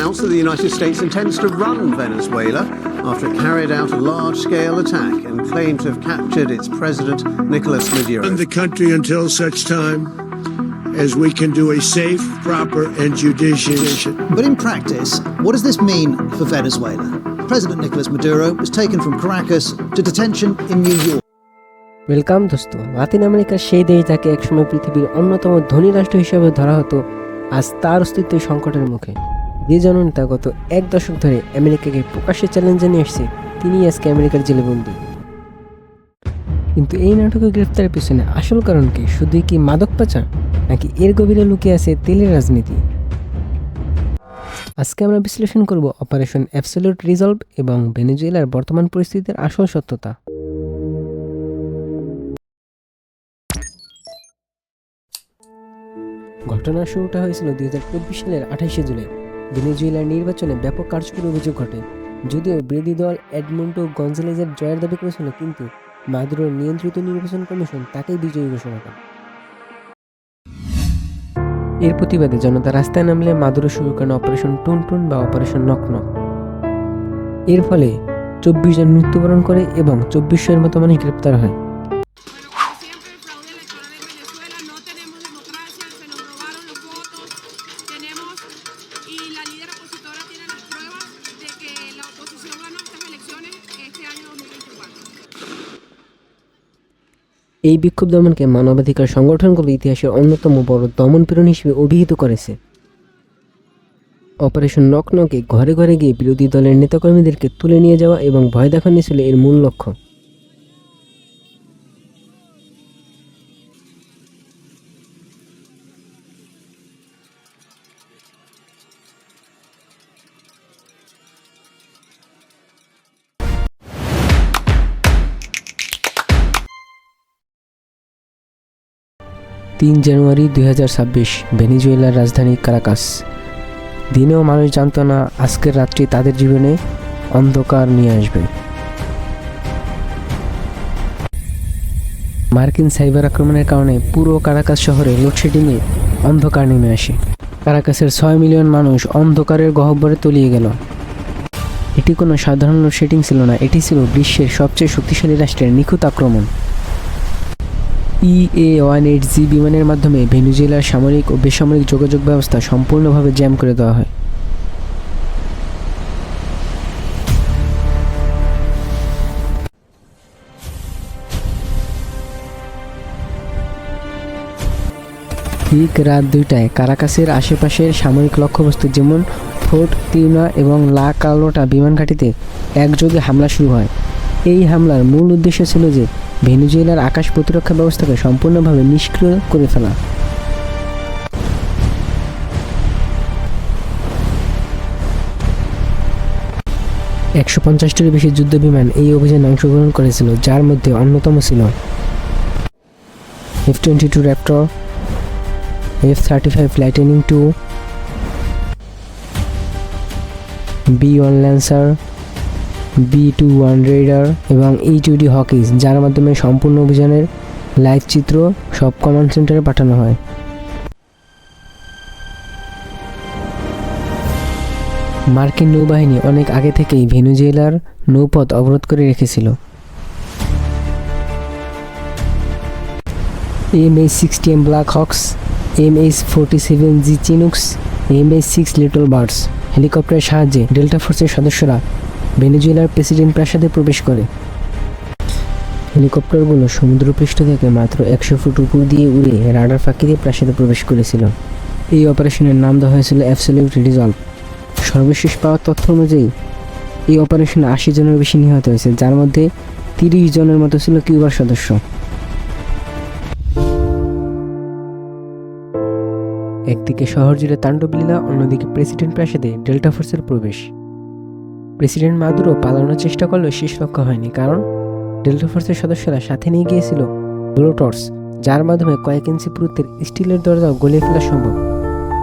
announced that the United States intends to run Venezuela after it carried out a large scale attack and claimed to have captured its president, Nicolas Maduro. run the country until such time as we can do a safe, proper, and judicious. But in practice, what does this mean for Venezuela? President Nicolas Maduro was taken from Caracas to detention in New York. Welcome দোস্ত Latin আমেরিকার সেই দেশ যাকে একসময় পৃথিবীর অন্যতম ধনী রাষ্ট্র হিসেবে ধরা হতো আজ তার অস্তিত্ব সংকটের মুখে যে জননেতা গত এক দশক ধরে আমেরিকাকে প্রকাশ্যে চ্যালেঞ্জ জানিয়ে আসছে, তিনি আজকে আমেরিকার জেলে বন্দী কিন্তু এই নাটকের গ্রেফতারের পিছনে আসল কারণ কি? শুধুই কি মাদক পাচার, নাকি এর গভীরে লুকিয়ে আছে তেলের রাজনীতি? আজকে আমরা বিশ্লেষণ করব অপারেশন অ্যাবসলিউট রিজলভ এবং ভেনেজুয়েলার বর্তমান পরিস্থিতির আসল সত্যতা। ঘটনার শুরুটা হয়েছিল দুই হাজার চব্বিশ সালের আঠাশে জুলাই। ভেনেজুয়েলার নির্বাচনে ব্যাপক কার্যকরী অভিযোগ ঘটে। যদিও বিরোধী দল এডমন্টো গঞ্জালেজের জয়ের দাবি করেছিল, কিন্তু মাদুরোর নিয়ন্ত্রিত নির্বাচন কমিশন তাকেই বিজয়ী ঘোষণা করে। এর প্রতিবাদে জনতা রাস্তায় নামলে মাদুরো শুরু করেন অপারেশন টুনটুন বা অপারেশন নকনক এর ফলে চব্বিশ জন মৃত্যুবরণ করে এবং চব্বিশের মতো মানুষ গ্রেপ্তার হয়। এই বিক্ষোভ দমনকে মানবাধিকার সংগঠনগুলো ইতিহাসের অন্যতম বড় দমনপীড়ন হিসেবে অভিহিত করেছে। অপারেশন নকনকে ঘরে ঘরে গিয়ে বিরোধী দলের নেতাকর্মীদেরকে তুলে নিয়ে যাওয়া এবং ভয় দেখানো ছিল এর মূল লক্ষ্য। তিন জানুয়ারি দুই হাজার ছাব্বিশ, ভেনিজুয়েলার রাজধানী কারাকাস। দিনেও মানুষ জানতো না, আজকের রাত্রি তাদের জীবনে অন্ধকার নিয়ে আসবে। মার্কিন সাইবার আক্রমণের কারণে পুরো কারাকাস শহরে লোডশেডিংয়ে অন্ধকার নেমে আসে। কারাকাসের ছয় মিলিয়ন মানুষ অন্ধকারের গহ্বরে তলিয়ে গেল। এটি কোনো সাধারণ লোডশেডিং ছিল না, এটি ছিল বিশ্বের সবচেয়ে শক্তিশালী রাষ্ট্রের নিখুঁত আক্রমণ। ইএ ওয়ান এইট জি বিমানের মাধ্যমে ভেনিজুয়েলার সামরিক ও বেসামরিক যোগাযোগ ব্যবস্থা সম্পূর্ণভাবে জ্যাম করে দেওয়া হয়। ঠিক রাত দুইটায় কারাকাসের আশেপাশের সামরিক লক্ষ্যবস্তু যেমন ফোর্ট তিউনা এবং লা কালোটা বিমান ঘাঁটিতে একযোগে হামলা শুরু হয়। এই হামলার মূল উদ্দেশ্য ছিল যে ভেনেজুয়েলার আকাশ প্রতিরক্ষা ব্যবস্থাকে সম্পূর্ণভাবে নিষ্ক্রিয় করে ফেলা। একশো পঞ্চাশটিরও বেশি যুদ্ধ বিমান এই অভিযানে অংশগ্রহণ করেছিল, যার মধ্যে অন্যতম ছিল F twenty two Raptor F thirty five Lightning two B one Lancer B two one Raider এবং এই টুডি হকিস যার মাধ্যমে সম্পূর্ণ অভিযানের লাইভ চিত্র সব কমান্ড সেন্টারে পাঠানো হয়। মার্কিন নৌবাহিনী অনেক আগে থেকেই ভেনুজুয়েলার নৌপথ অবরোধ করে রেখেছিল। M H sixty M Black Hawks M H forty seven G Chinooks M H six Little Birds হেলিকপ্টারের সাহায্যে ডেল্টা ফোর্সের সদস্যরা ভেনেজুয়েলার প্রেসিডেন্ট প্রাসাদে প্রবেশ করে। হেলিকপ্টারগুলো সমুদ্রপৃষ্ঠ থেকে মাত্র একশো ফুট উপর দিয়ে উড়ে রাডার ফাঁকি দিয়ে প্রাসাদে প্রবেশ করেছিল। এই অপারেশনের নাম দেওয়া হয়েছিল অ্যাবসলিউট রিজলভ। সর্বশেষ পাওয়া তথ্য অনুযায়ী, এই অপারেশনে আশি জনের বেশি নিহত হয়েছে, যার মধ্যে তিরিশ জনের মতো ছিল কিউবার সদস্য। একদিকে শহর জুড়ে তাণ্ডবলীলা অন্যদিকে প্রেসিডেন্ট প্রাসাদে ডেল্টা ফোর্সের প্রবেশ। প্রেসিডেন্ট মাদুরো পালানোর চেষ্টা করলেও শেষ লক্ষ্য হয়নি, কারণ ডেল্টা ফোর্সের সদস্যরা সাথে নিয়ে গিয়েছিল ব্লোটর্স, যার মাধ্যমে কয়েক ইঞ্চি পুরুত্বের স্টিলের দরজাও গলিয়ে ফেলা সম্ভব।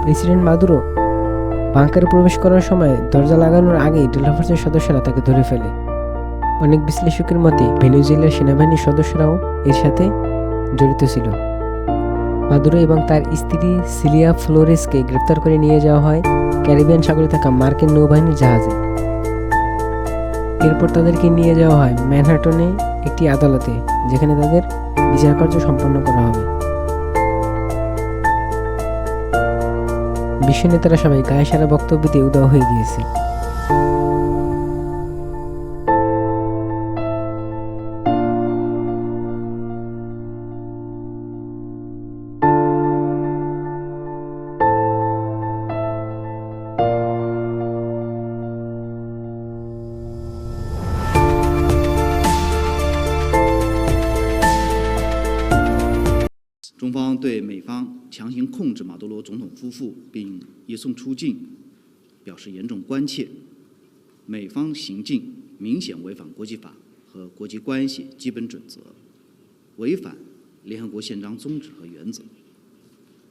প্রেসিডেন্ট মাদুরো বাংকারে প্রবেশ করার সময় দরজা লাগানোর আগেই ডেল্টা ফোর্সের সদস্যরা তাকে ধরে ফেলে। অনেক বিশ্লেষকের মতে ভেনেজুয়েলার সেনাবাহিনীর সদস্যরাও এর সাথে জড়িত ছিল। মাদুরো এবং তার স্ত্রী সিলিয়া ফ্লোরেসকে গ্রেপ্তার করে নিয়ে যাওয়া হয় ক্যারিবিয়ান সাগরে থাকা মার্কিন নৌবাহিনীর জাহাজে। এরপর তাদেরকে নিয়ে যাওয়া হয় ম্যানহাটনে একটি আদালতে, যেখানে তাদের বিচার কার্য সম্পন্ন করা হবে। বিশ্ব নেতারা সবাই গায়ে সারা বক্তব্য উদাও হয়ে গিয়েছে “方强行控制马多罗总统夫妇并移送出境表示严重关切。美方行径明显违反国际法和国际关系基本准则，违反联合国宪章宗旨和原则。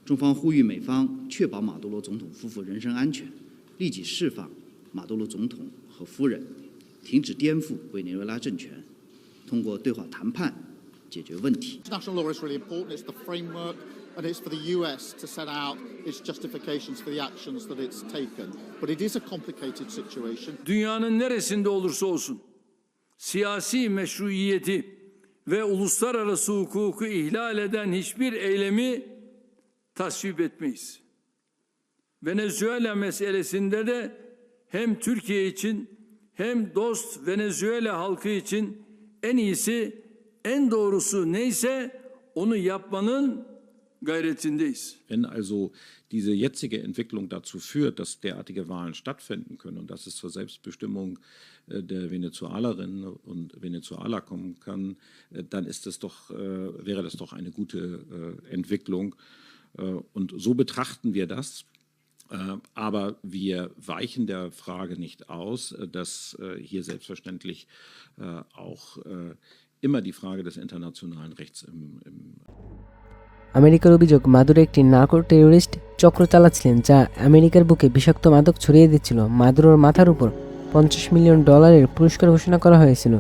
中方呼吁美方确保马多罗总统夫妇人身安全，立即释放马多罗总统和夫人，停止颠覆委内瑞拉政权，通过对话谈判解决问题。” And it's for the US to set out its justifications for the actions that it's taken. But it is a complicated situation. dünyanın neresinde olursa olsun siyasi meşruiyeti ve uluslararası hukuku ihlal eden hiçbir eylemi tasvip etmeyiz. Venezuela meselesinde de hem Türkiye için hem dost Venezuela halkı için en iyisi, en doğrusu neyse onu yapmanın. Wenn also diese jetzige Entwicklung dazu führt, dass derartige Wahlen stattfinden können und dass es zur Selbstbestimmung äh, der Venezuelerinnen und Venezuela kommen kann, äh, dann ist das doch, äh, wäre das doch eine gute Entwicklung. Und so betrachten wir das. Aber wir weichen der Frage nicht aus, dass hier selbstverständlich auch immer die Frage des internationalen Rechts im, im আমেরিকার অভিযোগ, Maduro একটি narco terrorist চক্র চালাচ্ছিলেন যা আমেরিকার বুকে বিষাক্ত মাদক ছড়িয়ে দিচ্ছিল। মাদুরোর মাথার উপর পঞ্চাশ মিলিয়ন ডলারের পুরস্কার ঘোষণা করা হয়েছিল।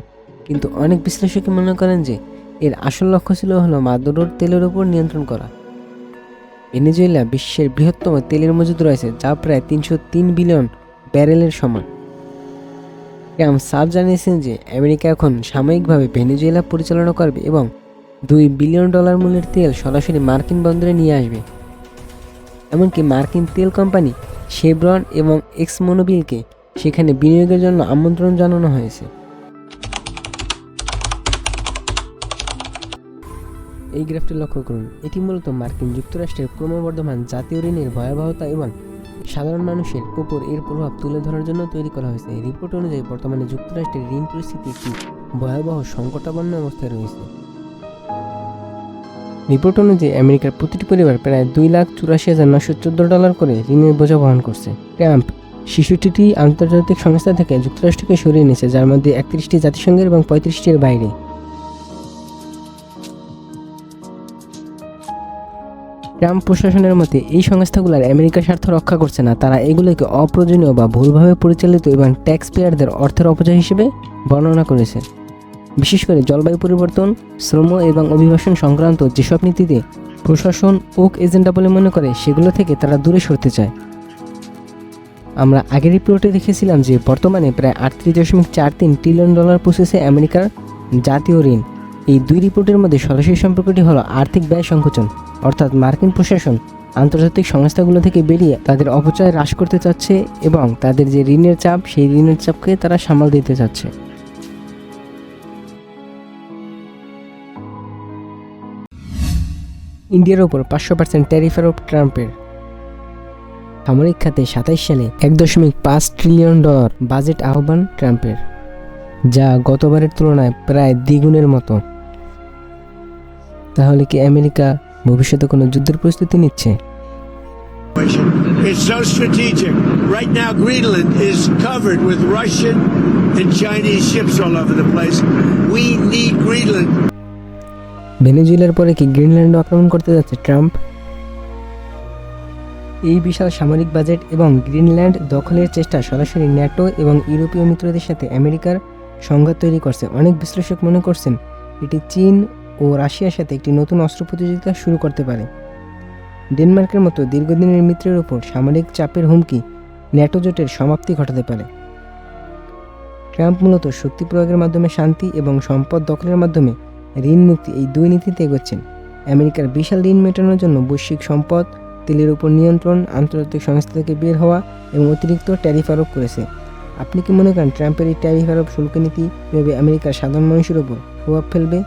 কিন্তু অনেক বিশ্লেষকই মনে করেন যে, এর আসল লক্ষ্য ছিল হলো মাদুরোর তেলের উপর নিয়ন্ত্রণ করা। ভেনেজুয়েলা বিশ্বের বৃহত্তম তেলের মজুদ রয়েছে, যা প্রায় তিনশো তিন বিলিয়ন ব্যারেলের সমান। ট্রাম্প সাফ জানিয়েছেন যে, আমেরিকা এখন সাময়িকভাবে ভেনেজুয়েলা পরিচালনা করবে এবং দুই বিলিয়ন ডলার মূল্যের তেল সরাসরি মার্কিন বন্দরে নিয়ে আসবে। এমনকি মার্কিন তেল কোম্পানি শেব্রন এবং এক্স এক্সমোনোবিলকে সেখানে বিনিয়োগের জন্য আমন্ত্রণ জানানো হয়েছে। এই গ্রাফটি লক্ষ্য করুন, এটি মূলত মার্কিন যুক্তরাষ্ট্রের ক্রমবর্ধমান জাতীয় ঋণের ভয়াবহতা এবং সাধারণ মানুষের উপর এর প্রভাব তুলে ধরার জন্য তৈরি করা হয়েছে। রিপোর্ট অনুযায়ী বর্তমানে যুক্তরাষ্ট্রের ঋণ পরিস্থিতি একটি ভয়াবহ সংকটাপন্ন অবস্থায় রয়েছে। রিপোর্ট অনুযায়ী আমেরিকার প্রতিটি পরিবার প্রায় দুই লাখ চুরাশি হাজার নশো চোদ্দ ডলার করে ঋণের বোঝা বহন করছে। ট্রাম্প শিশুটিটি আন্তর্জাতিক সংস্থা থেকে যুক্তরাষ্ট্রকে সরিয়ে নিয়েছে, যার মধ্যে একত্রিশটি জাতিসংঘের এবং পঁয়ত্রিশটির বাইরে। ট্রাম্প প্রশাসনের মতে, এই সংস্থাগুলোর আমেরিকার স্বার্থ রক্ষা করছে না। তারা এগুলোকে অপ্রয়োজনীয় বা ভুলভাবে পরিচালিত এবং ট্যাক্স পেয়ারদের অর্থের অপচয় হিসেবে বর্ণনা করেছে। বিশেষ করে জলবায়ু পরিবর্তন, শ্রম এবং অভিবাসন সংক্রান্ত যেসব নীতিতে প্রশাসন ওক এজেন্ডা বলে মনে করে, সেগুলো থেকে তারা দূরে সরতে চায়। আমরা আগের রিপোর্টে দেখেছিলাম যে বর্তমানে প্রায় আটত্রিশ দশমিক চার তিন ট্রিলিয়ন ডলার পৌঁছেছে আমেরিকার জাতীয় ঋণ। এই দুই রিপোর্টের মধ্যে সরাসরি সম্পর্কটি হলো আর্থিক ব্যয় সংকোচন, অর্থাৎ মার্কিন প্রশাসন আন্তর্জাতিক সংস্থাগুলো থেকে বেরিয়ে তাদের অপচয় হ্রাস করতে চাচ্ছে এবং তাদের যে ঋণের চাপ, সেই ঋণের চাপকে তারা সামাল দিতে চাচ্ছে। ইন্ডিয়ার ওপর পাঁচশো পার্সেন্ট ট্যারিফ আরোপ ট্রাম্পের সামরিক খাতে সাতাইশ সালে এক দশমিক পাঁচ ট্রিলিয়ন ডলার বাজেট আহ্বান ট্রাম্পের যা গতবারের তুলনায় প্রায় দ্বিগুণের মতো তাহলে কি আমেরিকা ভবিষ্যতে কোনো যুদ্ধের প্রস্তুতি নিচ্ছে It's so strategic. Right now, Greenland is covered with Russian and Chinese ships all over the place. We need Greenland. ভেনেজুয়েলার পরে কি গ্রিনল্যান্ড আক্রমণ করতে যাচ্ছে ট্রাম্প? এই বিশাল সামরিক বাজেট এবং গ্রিনল্যান্ড দখলের চেষ্টা সরাসরি ন্যাটো এবং ইউরোপীয় মিত্রদের সাথে আমেরিকার সংঘাত তৈরি করছে। অনেক বিশ্লেষক মনে করছেন, এটি চীন ও রাশিয়ার সাথে একটি নতুন অস্ত্র প্রতিযোগিতা শুরু করতে পারে। ডেনমার্কের মতো দীর্ঘদিনের মিত্রের ওপর সামরিক চাপের হুমকি ন্যাটো জোটের সমাপ্তি ঘটাতে পারে। ট্রাম্প মূলত শক্তি প্রয়োগের মাধ্যমে শান্তি এবং সম্পদ দখলের মাধ্যমে ঋণ মুক্তি এই দুই নীতিতে এগোচ্ছেন। আমেরিকার বিশাল ঋণ মেটানোর জন্য বৈশ্বিক সম্পদ, তেলের উপর নিয়ন্ত্রণ, আন্তর্জাতিক সংস্থা থেকে বের হওয়া এবং অতিরিক্ত ট্যারিফ আরোপ করেছে। আপনি কি মনে করেন ট্রাম্পের এই ট্যারিফ আরোপ শুল্ক নীতি কীভাবে আমেরিকার সাধারণ মানুষের ওপর প্রভাব ফেলবে?